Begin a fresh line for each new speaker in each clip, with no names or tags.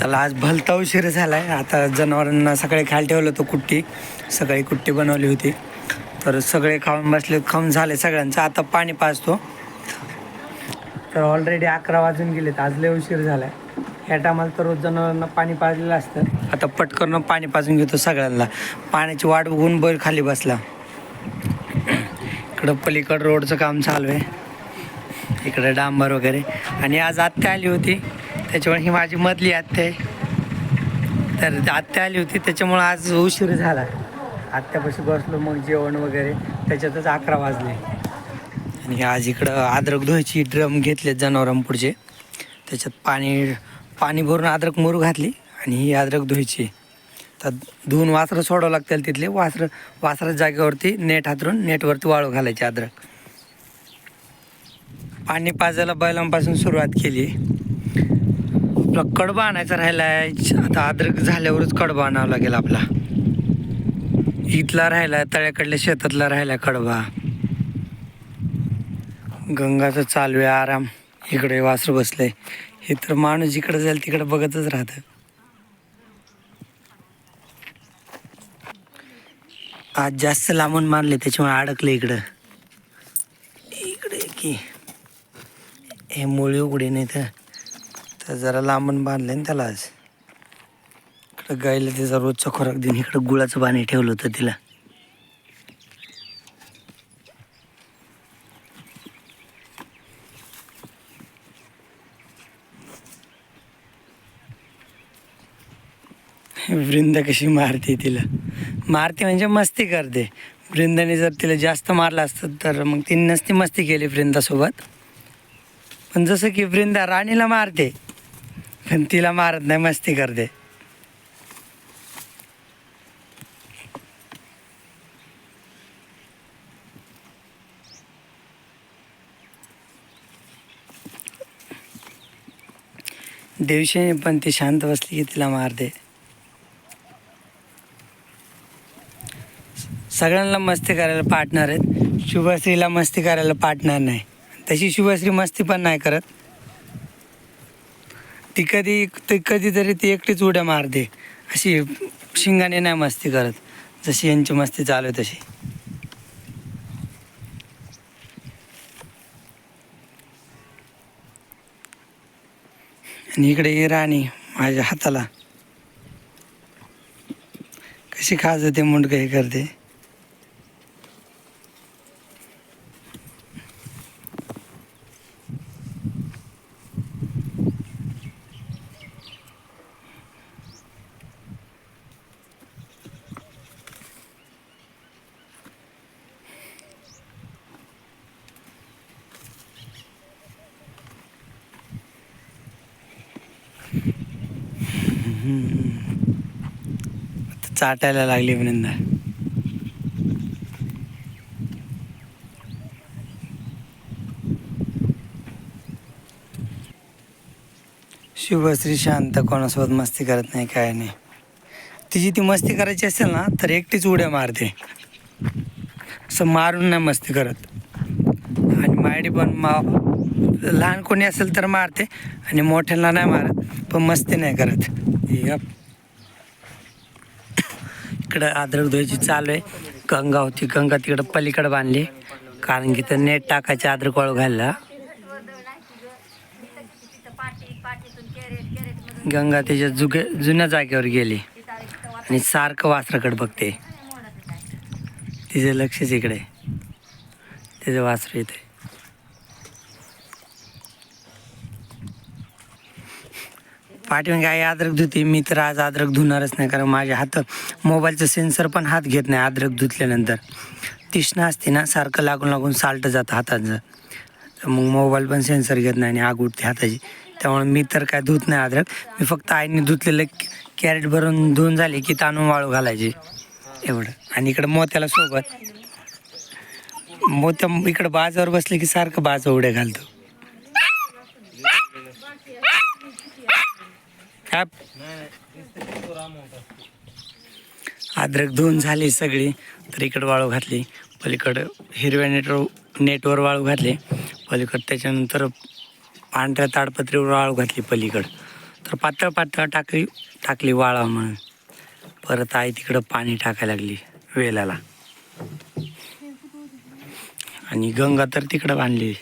चला आज भलता उशीर झाला आहे आता जनावरांना सकाळी खायला ठेवलं होतं कुट्टी. सकाळी कुट्टी बनवली होती. तर सगळे खाऊन बसले खाऊन झाले सगळ्यांचं. आता पाणी पाजतो. तर ऑलरेडी अकरा वाजून गेलेत. आज लय उशीर झाला आहे ह्या टायमाला तर रोज जनावरांना पाणी पाजलेलं असतं. आता पटकन पाणी पाजून घेतो सगळ्यांना. पाण्याची वाट बघून बैल खाली बसला. इकडं पलीकडं रोडचं काम चालू आहे. इकडं डांबर वगैरे. आणि आज आत्या आली होती. त्याच्यामुळे ही माझी मधली आत्या आहे. तर आत्या आली होती त्याच्यामुळे आज उशीर झाला. आत्यापाशी बसलो मग जेवण वगैरे त्याच्यातच अकरा वाजले. आणि आज इकडं अद्रक धुवायची ड्रम घेतले जनावरांपुढचे. त्याच्यात पाणी पाणी भरून अद्रक मोरू घातली आणि ही अद्रक धुवायची. तर धुवून वासरं सोडावं लागतील तिथले. वासरं वासरा जागेवरती नेट हातरून नेटवरती वाळू घालायची अद्रक. पाणी पाजायला बैलांपासून सुरुवात केली. आपला कडबा आणायचा राहिला आहे आता अद्रक झाल्यावरच कडबा आणावा लागेल आपला. इथला राहिला तळ्याकडल्या शेतातला राहिला कडबा. गंगाचं चालू आहे आराम. इकडे वासरू बसले. हे तर माणूस जिकडे जाईल तिकडे बघतच राहतं. आज जास्त लांबून मारले त्याच्यामुळे अडकले इकडं. इकडे की. हे मुळी उघडे नाही तर तर जरा लांबून बांधले ना त्याला आज. इकडं गायला तिचा रोजचा खोराक देऊन इकडं गुळाचं पाणी ठेवलं होतं तिला. वृंदा कशी मारते तिला. मारते म्हणजे मस्ती करते. वृंदाने जर तिला जास्त मारलं असतं तर मग ती नसती मस्ती केली वृंदासोबत. पण जसं की वृंदा राणीला मारते. पण तिला मारत नाही मस्ती करते. दिवशी पण ती शांत बसली की तिला मारते. सगळ्यांना मस्ती करायला पार्टनर आहेत. शुभश्रीला मस्ती करायला पार्टनर नाही. तशी शुभश्री मस्ती पण नाही करत. ती कधी ती कधीतरी ती एकटीच उड्या मारते. अशी शिंगाने नाही मस्ती करत. जशी यांची मस्ती चालू आहे तशी. आणि इकडे ही राणी माझ्या हाताला. कशी खाजते मुंडकं हे करते. आता चाटायला लागली वृंदा. शुभश्री शांत कोणासोबत मस्ती करत नाही काय नाही. तिची ती मस्ती करायची असेल ना तर एकटीच उड्या मारते. असं मारून नाही मस्ती करत. आणि मायडी पण मा लहान कोणी असेल तर मारते आणि मोठ्यांना नाही मारत पण मस्ती नाही करत. यप. इकडं अद्रक धुवायची चालू आहे. गंगा होती. गंगा तिकडं पलीकडं बांधली. कारण की तर नेट टाकायचे अद्रक कोळ घालला. गंगा त्याच्या जुगे जुन्या जागेवर गेली. आणि सारखं वासराकडे बघते. तिचं लक्षच इकडे. त्याचं तिचं वासरू येते पाठीमागे आई अद्रक धुते मी तर आज अद्रक धुणारच नाही कारण माझ्या हात मोबाईलचं सेन्सर पण हात घेत नाही अद्रक धुतल्यानंतर. तिष्णा असते ना सारखं लागून लागून साल्ट जातं हाताचं. तर मग मोबाईल पण सेन्सर घेत नाही आणि आग उठते हाताची. त्यामुळे मी तर काय धुत नाही अद्रक. मी फक्त आईने धुतलेलं कॅरेट भरून धुवून झाले की ताणून वाळू घालायचे. एवढं. आणि इकडं मोत्याला सोबत. मोत्या इकडं बाजावर बसले की सारखं बाज उड्या घालतो. अद्रक धुवून झाली सगळी. तर इकडं वाळू घातली. पलीकडं हिरव्या नेटवर नेटवर वाळू घातली. पलीकडं त्याच्यानंतर पांढऱ्या ताडपत्रीवर वाळू घातली पलीकडं. तर पातळ पातळ टाकली टाकली वाळा म्हणून. परत आई तिकडं पाणी टाकायला लागली वेलाला. आणि गंगा तर तिकडं बांधली.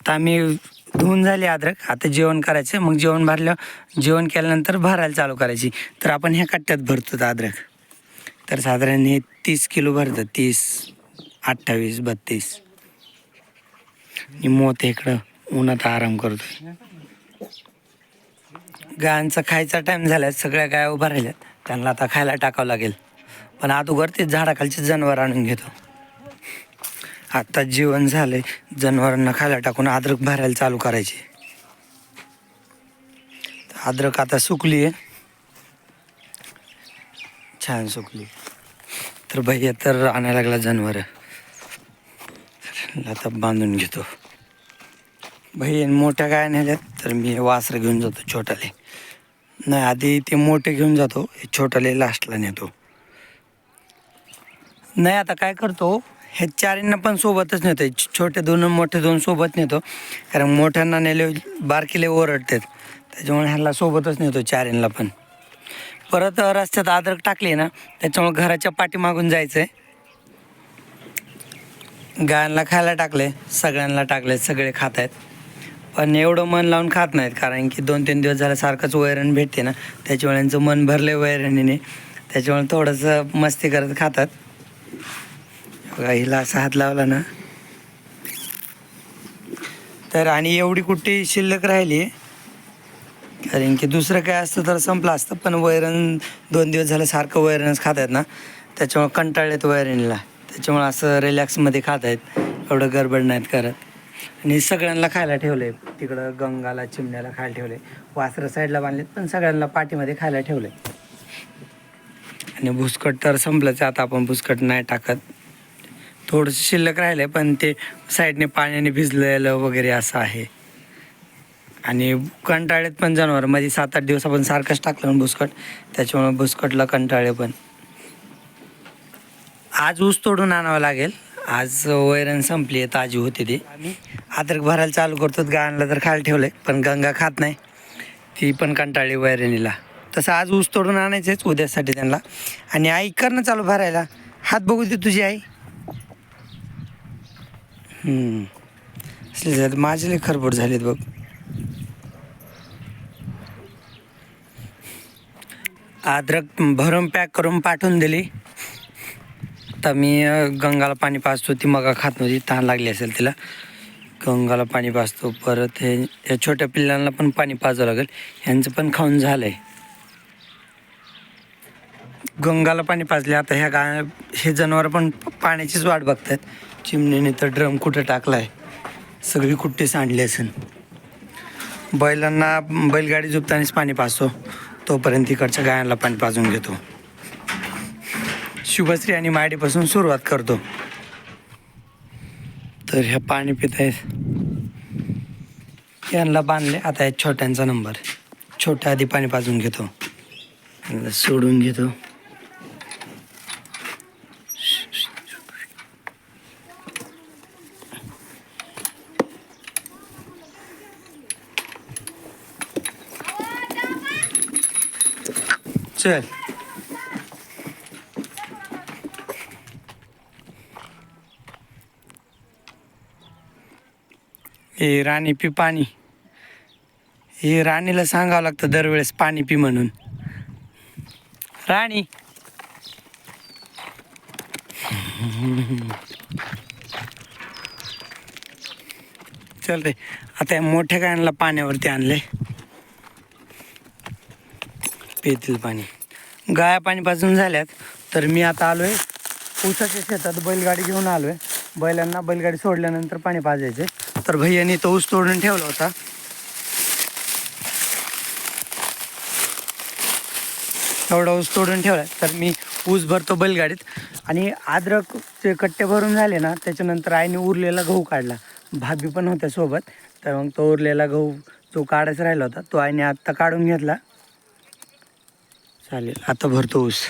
आता आम्ही धुवून झाली अद्रक. आता जेवण करायचं. मग जेवण भरलं जेवण केल्यानंतर भरायला चालू करायची. तर आपण ह्या कट्ट्यात भरतो अद्रक. तर साधारण हे तीस किलो भरतं तीस अठ्ठावीस बत्तीस. मोत इकडं उन्हात आराम करतो गायांचा खायचा टाईम झाला. सगळ्या गाय उभा राहिल्यात. त्यांना आता खायला टाकावं लागेल. पण अगोदर ते झाडाखालचे जनावर आणून घेतो. आत्ता जेवण झालंय जनावरांना खायला टाकून अद्रक भरायला चालू करायची. अद्रक आता सुकली आहे छान सुकली. तर भैया तर आणायला लागला जनावर. आता बांधून घेतो. भैया मोठ्या काय नेल्यात तर मी वासरं घेऊन जातो छोटाले नाही आधी ते मोठे घेऊन जातो हे छोटाले लास्टला नेतो. नाही आता काय करतो? हे चारींना पण सोबतच नेतो छोटे दोन मोठे दोन सोबत नेतो. कारण मोठ्यांना नेले बारकीले ओरडतात. त्याच्यामुळे ह्याला सोबतच नेतो चारींना पण. परत रस्त्यात अद्रक टाकली ना त्याच्यामुळे घराच्या पाठीमागून जायचं आहे गायांना खायला टाकले सगळ्यांना टाकले सगळे खात आहेत. पण एवढं मन लावून खात नाहीत कारण की दोन तीन दिवस झालं सारखंच वैरण भेटते ना. त्याच्यामुळे यांचं मन भरले वैरणीने. त्याच्यामुळे थोडंसं मस्ती करत खातात. बघा हिला असा हात लावला ना. तर आणि एवढी कुठे शिल्लक राहिली? कारण की दुसरं काय असतं तर संपलं असतं पण वैरण दोन दिवस झालं सारखं वैरणच खात आहेत ना. त्याच्यामुळे कंटाळलेत वैरणीला. त्याच्यामुळे असं रिलॅक्समध्ये खात आहेत. एवढं गडबड नाहीत करत. आणि सगळ्यांना खायला ठेवले. तिकडं गंगाला चिमण्याला खायला ठेवले. वासरं साईडला बांधलेत पण सगळ्यांना पाठीमध्ये खायला ठेवले. आणि भुसकट तर संपलंच. आता आपण भुसकट नाही टाकत. थोडंसं शिल्लक राहिलं आहे पण ते साईडने पाण्याने भिजलेलं वगैरे असं आहे. आणि कंटाळेत पण जनावर मध्ये सात आठ दिवस आपण सारखंच टाकलं भुसकट त्याच्यामुळे भुसकटला कंटाळे पण. आज ऊस तोडून आणावं लागेल. आज वैरण संपली आहे ताजी होती ती. आम्ही? अद्रक भरायला चालू करतो गायांना तर खायला ठेवलंय पण गंगा खात नाही. ती पण कंटाळली वैरणीला. तसं आज ऊस तोडून आणायचंच उद्यासाठी त्यांना. आणि आई करणं चालू भरायला. हात बघू दे तुझी आई. झाले माझे लई खरबड झालेत बघ. अद्रक भरून पॅक करून पाठवून दिली. आता मी गंगाला पाणी पाचतो ती मगा खात नव्हती तहान लागली असेल तिला. गंगाला पाणी पाचतो परत हे या छोट्या पिल्लांना पण पाणी पाजावं लागेल. ह्यांचं पण खाऊन झालं आहे गंगाला पाणी पाजले आता ह्या गा हे जनावर पण पाण्याचीच वाट बघतात चिमणीने तर ड्रम कुठं टाकलाय? सगळी कुट्टी सांडली असेल. बैलांना बैलगाडी झोपतानाच पाणी पाजतो. तोपर्यंत तिकडच्या गायांना पाणी पाजून घेतो. शुभश्री आणि माडीपासून सुरुवात करतो. तर ह्या पाणी पित आहेत. यांना बांधले. आता या छोट्यांचा नंबर. छोट्या आधी पाणी पाजून घेतो. सोडून घेतो. चल हे राणी पी पाणी. हे राणीला सांगावं लागतं दरवेळेस पाणी पी म्हणून. राणी. चल रे आता या मोठ्या गायांना पाण्यावरती आणले. पितील पाणी. गाया पाणी पाजून झाल्यात. तर मी आता आलोय. ऊसाच्या शेतात बैलगाडी घेऊन आलोय. बैलांना बैलगाडी सोडल्यानंतर पाणी पाजायचे. तर भैयानी तो ऊस तोडून ठेवला होता. एवढा ऊस तोडून ठेवला तर मी ऊस भरतो बैलगाडीत. आणि अद्रकचे कट्टे भरून झाले ना त्याच्यानंतर आईने उरलेला गहू काढला. भाभी पण होत्या सोबत. तर मग तो उरलेला गहू जो काढायचा राहिला होता तो आईने आत्ता काढून घेतला. चालेल. आता भरतो ऊस.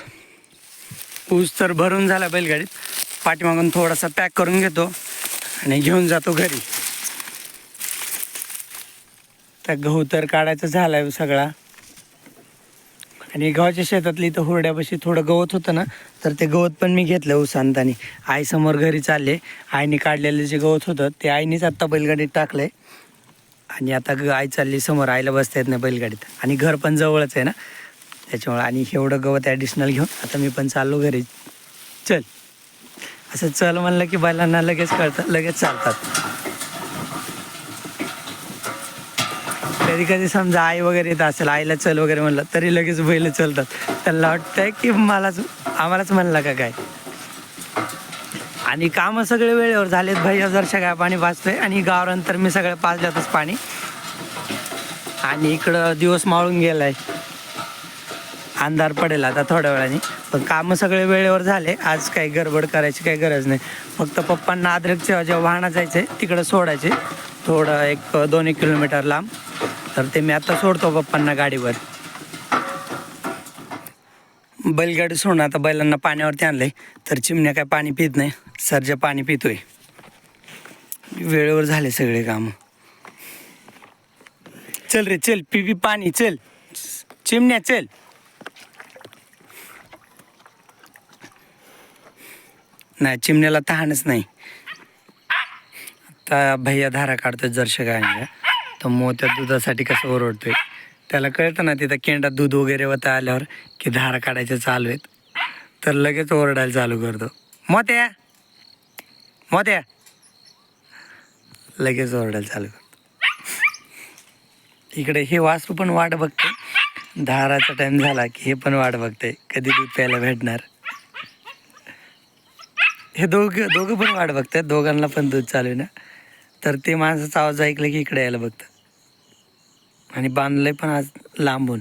ऊस तर भरून झाला बैलगाडीत. पाठीमागून थोडासा पॅक करून घेतो आणि घेऊन जातो घरी. तर गहू तर काढायचा झाला आहे हो सगळा. आणि गव्हाच्या शेतातली इथं हुरड्यापाशी थोडं गवत होतं ना तर ते गवत पण मी घेतलं उसांतानी आईसमोर घरी चालले. आईने काढलेलं जे गवत होतं ते आईनेच आत्ता बैलगाडीत टाकलं आहे आणि आता ग आई चालली समोर आईला बसता येत नाही बैलगाडीत. आणि घर पण जवळच आहे ना. त्याच्यामुळे आणि एवढं गवत ॲडिशनल घेऊन आता मी पण चाललो घरी. चल. असं चल म्हणलं की बैलांना लगेच कळतं लगेच चालतात. कधी कधी समजा आई वगैरे येत असेल आईला चल वगैरे म्हणलं तरी लगेच बैल चलतात. त्यांना वाटतंय की मलाच आम्हालाच म्हणला का काय? आणि कामं सगळे वेळेवर झालेत भाई जरशा काय पाणी भाजतोय आणि गावरान तर मी सगळं पाजल्यातच पाणी. आणि इकडं दिवस माळून गेलाय. अंधार पडेल आता थोड्या वेळाने. पण कामं सगळे वेळेवर झाले. आज काही गडबड करायची काही गरज नाही. फक्त पप्पांना अद्रकच्या जेव्हा वाहना जायचं आहे तिकडं सोडायचे. थोडं एक दोन एक किलोमीटर लांब. तर ते मी आता सोडतो पप्पांना गाडीवर. बैलगाडी सोडून आता बैलांना पाण्यावरती आणले तर चिमण्या काय पाणी पित नाही. सरजा पाणी पितोय. वेळेवर झाले सगळे काम. चल रे चल पी पी पाणी चल. चिमण्या चल. नाही चिमण्याला तहानच नाही. आता भैया धारा काढतोय जर्शा गायच्या तर मोत्या दुधासाठी कसं ओरडतोय. त्याला कळतं ना तिथं केंडा दूध वगैरे होता आल्यावर की धारा काढायचे चालू आहेत. तर लगेच ओरडायला चालू करतो. मोत्या! मोत्या! लगेच ओरडायला चालू करतो. इकडे हे वासरू पण वाट बघते धाराचा टाईम झाला की हे पण वाट बघते कधी दूध प्यायला भेटणार? हे दोघं दोघं पण वाट बघतात. दोघांना पण दूध चालू आहे ना. तर ते माणसाचा आवाज ऐकलं की इकडे यायला बघतं आणि बांधलंय पण आज लांबून.